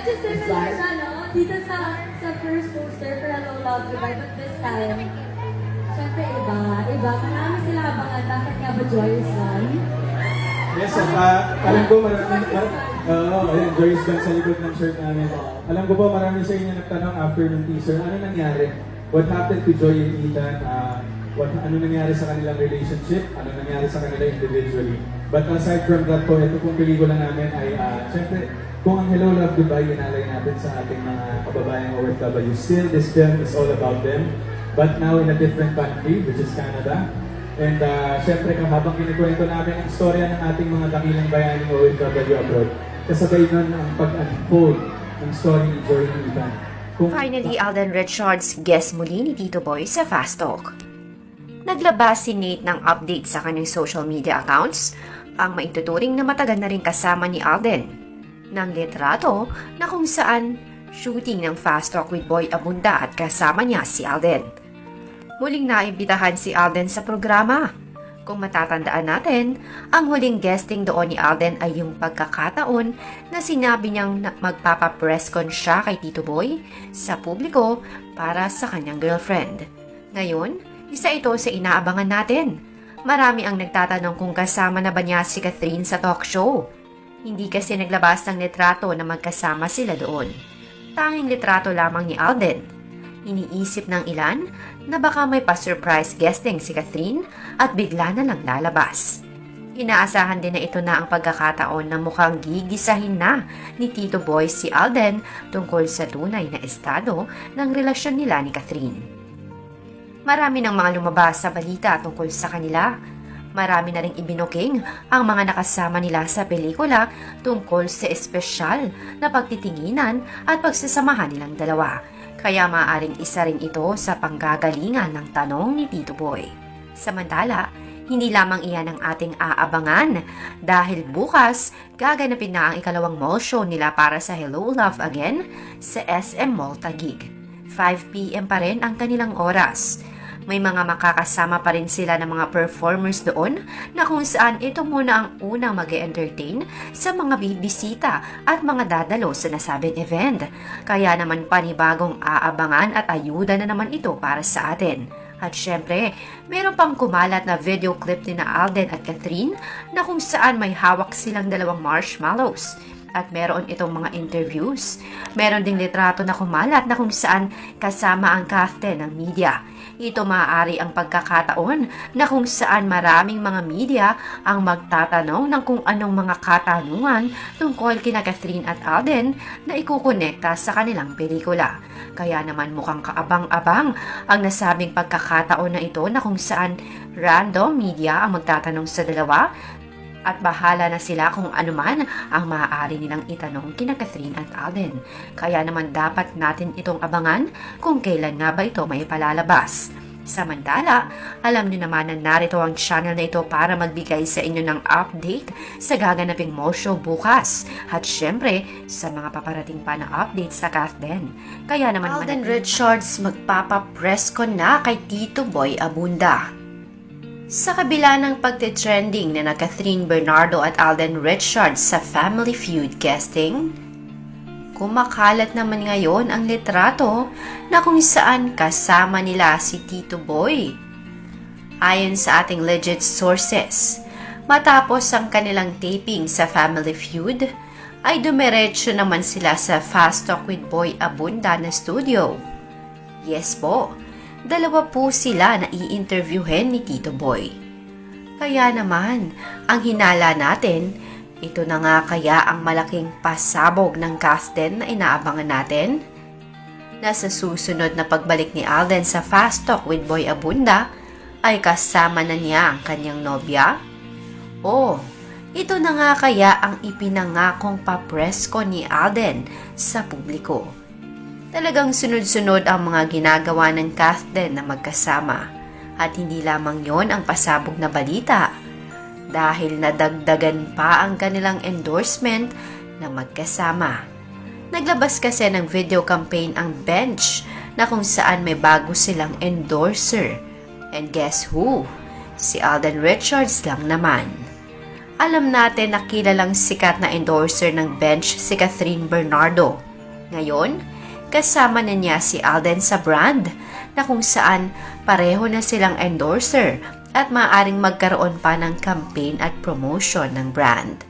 Medyo similar siya, no? Dito sa sa first poster for Hello Love Goodbye, but this time, syempre iba, iba. Marami sila abangan. Bakit nga ba Joyous One? Yes, at uh, alam ko marami, mar Oo, ayun, Joyce Gunn sa likod ng shirt namin. Alam ko po marami sa inyo nagtanong after ng teaser, ano nangyari? What happened to Joy and Ethan? Uh, what, ano nangyari sa kanilang relationship? Ano nangyari sa kanila individually? But aside from that po, ito pong pelikula namin ay, uh, syempre, kung ang Hello Love Goodbye inalay natin sa ating mga kababayang OFW, still this film is all about them. But now in a different country, which is Canada. And uh, syempre, habang kinikwento namin ang istorya ng ating mga dakilang bayaning OFW abroad, kasabay nun ang pag-unfold ng story ni Ethan. Kung Finally, Alden Richards guest muli ni Tito Boy sa Fast Talk. Naglabas si Nate ng update sa kanyang social media accounts, ang maituturing na matagal na rin kasama ni Alden, ng litrato na kung saan shooting ng Fast Talk with Boy Abunda at kasama niya si Alden. Muling naimbitahan si Alden sa programa. Kung matatandaan natin, ang huling guesting doon ni Alden ay yung pagkakataon na sinabi niyang na- magpapapress con siya kay Tito Boy sa publiko para sa kanyang girlfriend. Ngayon, isa ito sa inaabangan natin. Marami ang nagtatanong kung kasama na ba niya si Catherine sa talk show. Hindi kasi naglabas ng litrato na magkasama sila doon. Tanging litrato lamang ni Alden. Iniisip ng ilan na baka may pa-surprise guesting si Catherine at bigla na lang lalabas. Inaasahan din na ito na ang pagkakataon na mukhang gigisahin na ni Tito Boy si Alden tungkol sa tunay na estado ng relasyon nila ni Catherine. Marami ng mga lumabas sa balita tungkol sa kanila. Marami na rin ibinuking ang mga nakasama nila sa pelikula tungkol sa espesyal na pagtitinginan at pagsasamahan nilang dalawa. Kaya maaaring isa rin ito sa panggagalingan ng tanong ni Tito Boy. Samantala, hindi lamang iyan ang ating aabangan dahil bukas gaganapin na ang ikalawang mall show nila para sa Hello Love Again sa SM Mall Taguig. 5pm pa rin ang kanilang oras. May mga makakasama pa rin sila ng mga performers doon na kung saan ito muna ang unang mag entertain sa mga bibisita at mga dadalo sa nasabing event. Kaya naman panibagong aabangan at ayuda na naman ito para sa atin. At syempre, meron pang kumalat na video clip ni na Alden at Catherine na kung saan may hawak silang dalawang marshmallows at meron itong mga interviews. Meron ding litrato na kumalat na kung saan kasama ang captain ng media. Ito maaari ang pagkakataon na kung saan maraming mga media ang magtatanong ng kung anong mga katanungan tungkol kina Catherine at Alden na ikukonekta sa kanilang pelikula. Kaya naman mukhang kaabang-abang ang nasabing pagkakataon na ito na kung saan random media ang magtatanong sa dalawa at bahala na sila kung ano man ang maaari nilang itanong kina Catherine at Alden. Kaya naman dapat natin itong abangan kung kailan nga ba ito may palalabas. Samantala, alam niyo naman na narito ang channel na ito para magbigay sa inyo ng update sa gaganaping mall show bukas. At syempre, sa mga paparating pa na update sa Kathden. Kaya naman Alden Richards magpapapress ko na kay Tito Boy Abunda. Sa kabila ng pagte-trending na na Catherine Bernardo at Alden Richards sa Family Feud guesting, kumakalat naman ngayon ang litrato na kung saan kasama nila si Tito Boy. Ayon sa ating legit sources, matapos ang kanilang taping sa Family Feud, ay dumiretso naman sila sa Fast Talk with Boy Abunda na studio. Yes po, dalawa po sila na i-interviewin ni Tito Boy. Kaya naman, ang hinala natin, ito na nga kaya ang malaking pasabog ng casting na inaabangan natin? Nasa susunod na pagbalik ni Alden sa Fast Talk with Boy Abunda, ay kasama na niya ang kanyang nobya? Oh, ito na nga kaya ang ipinangakong papresko ni Alden sa publiko. Talagang sunod-sunod ang mga ginagawa ng Kathleen na magkasama. At hindi lamang yon ang pasabog na balita. Dahil nadagdagan pa ang kanilang endorsement na magkasama. Naglabas kasi ng video campaign ang Bench na kung saan may bago silang endorser. And guess who? Si Alden Richards lang naman. Alam natin na kilalang sikat na endorser ng bench si Catherine Bernardo. Ngayon, kasama na niya si Alden sa brand na kung saan pareho na silang endorser at maaaring magkaroon pa ng campaign at promotion ng brand.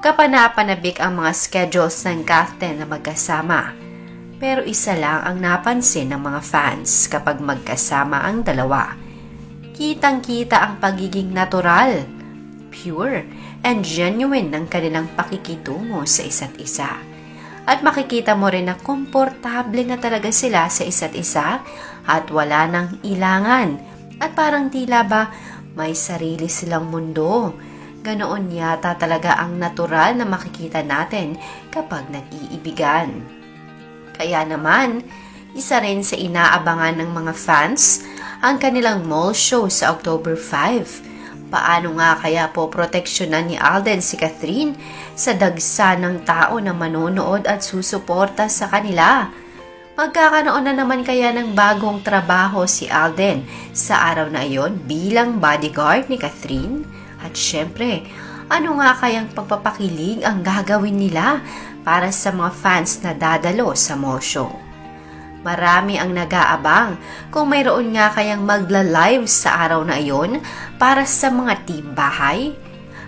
Kapanapanabik ang mga schedules ng Kathleen na magkasama. Pero isa lang ang napansin ng mga fans kapag magkasama ang dalawa. Kitang-kita ang pagiging natural, pure, and genuine ng kanilang pakikitungo sa isa't isa. At makikita mo rin na komportable na talaga sila sa isa't isa at wala nang ilangan. At parang tila ba may sarili silang mundo. Ganoon yata talaga ang natural na makikita natin kapag nag-iibigan. Kaya naman, isa rin sa inaabangan ng mga fans ang kanilang mall show sa October 5. Paano nga kaya po proteksyonan ni Alden si Catherine sa dagsa ng tao na manonood at susuporta sa kanila? Magkakaroon na naman kaya ng bagong trabaho si Alden sa araw na iyon bilang bodyguard ni Catherine? At syempre, ano nga kayang pagpapakilig ang gagawin nila para sa mga fans na dadalo sa mall show? Marami ang nag-aabang kung mayroon nga kayang magla-live sa araw na iyon para sa mga team bahay.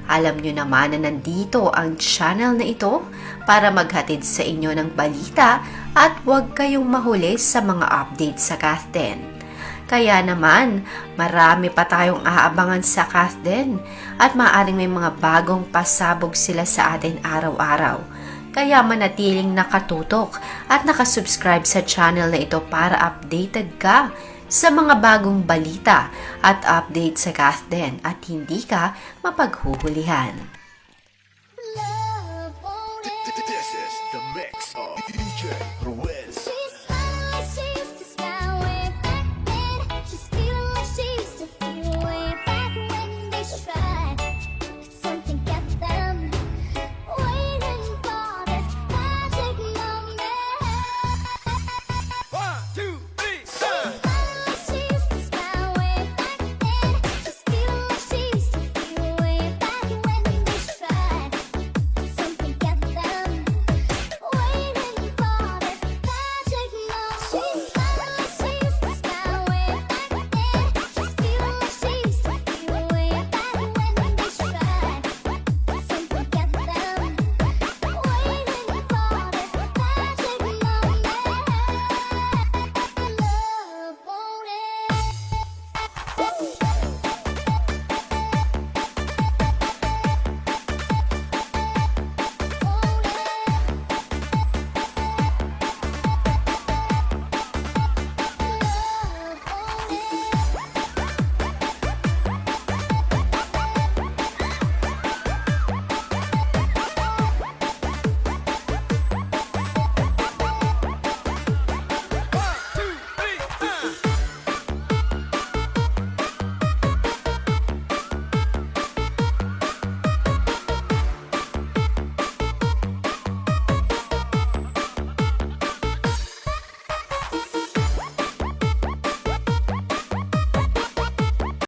Alam nyo naman na nandito ang channel na ito para maghatid sa inyo ng balita at huwag kayong mahuli sa mga update sa Kathden. Kaya naman, marami pa tayong aabangan sa Kathden at maaaring may mga bagong pasabog sila sa atin araw-araw. Kaya manatiling nakatutok at nakasubscribe sa channel na ito para updated ka sa mga bagong balita at update sa Kathden at hindi ka mapaghuhulihan.